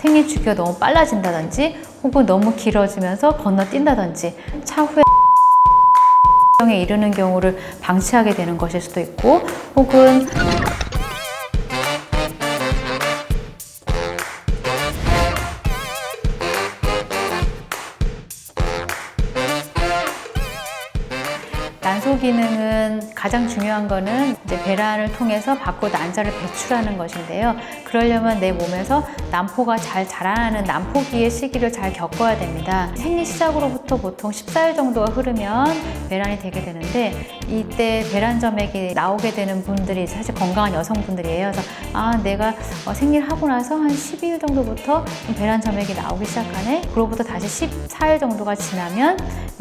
생리 주기가 너무 빨라진다든지 혹은 너무 길어지면서 건너뛴다든지 차후에 병에 이르는 경우를 방치하게 되는 것일 수도 있고 혹은 난소 기능은 가장 중요한 거는 이제 배란을 통해서 밖으로 난자를 배출하는 것인데요. 그러려면 내 몸에서 난포가 잘 자라나는 난포기의 시기를 잘 겪어야 됩니다. 생리 시작으로부터 보통 14일 정도가 흐르면 배란이 되게 되는데 이때 배란 점액이 나오게 되는 분들이 사실 건강한 여성분들이에요. 그래서 아 내가 어, 생리를 하고 나서 한 12일 정도부터 좀 배란 점액이 나오기 시작하네. 그로부터 다시 14일 정도가 지나면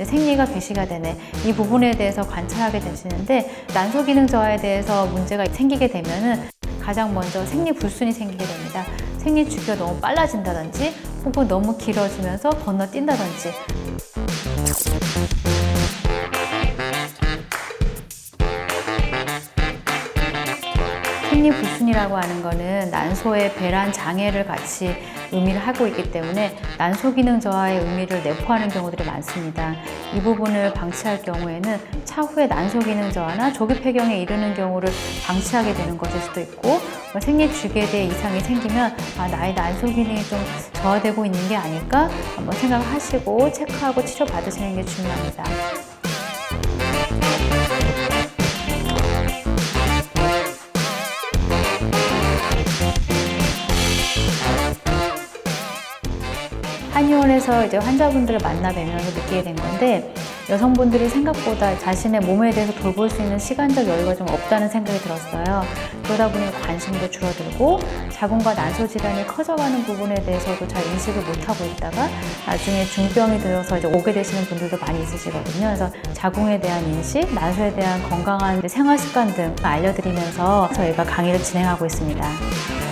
생리가 개시가 되네. 이 부분에 대해서 관찰하게 되시는데 난소 기능 저하에 대해서 문제가 생기게 되면은 가장 먼저 생리 불순이 생기게 됩니다. 생리 주기가 너무 빨라진다든지 혹은 너무 길어지면서 건너뛴다든지 생리 불순이라고 하는 거는 난소의 배란 장애를 같이 의미를 하고 있기 때문에 난소 기능 저하의 의미를 내포하는 경우들이 많습니다. 이 부분을 방치할 경우에는 차후에 난소 기능 저하나 조기 폐경에 이르는 경우를 방치하게 되는 것일 수도 있고 뭐 생리 주기에 대해 이상이 생기면 아, 나의 난소 기능이 좀 저하되고 있는 게 아닐까 한번 생각하시고 체크하고 치료 받으시는 게 중요합니다. 한의원에서 이제 환자분들을 만나 뵈면서 느끼게 된 건데 여성분들이 생각보다 자신의 몸에 대해서 돌볼 수 있는 시간적 여유가 좀 없다는 생각이 들었어요. 그러다 보니 관심도 줄어들고 자궁과 난소 질환이 커져가는 부분에 대해서도 잘 인식을 못하고 있다가 나중에 중병이 들어서 이제 오게 되시는 분들도 많이 있으시거든요. 그래서 자궁에 대한 인식, 난소에 대한 건강한 생활 습관 등 알려드리면서 저희가 강의를 진행하고 있습니다.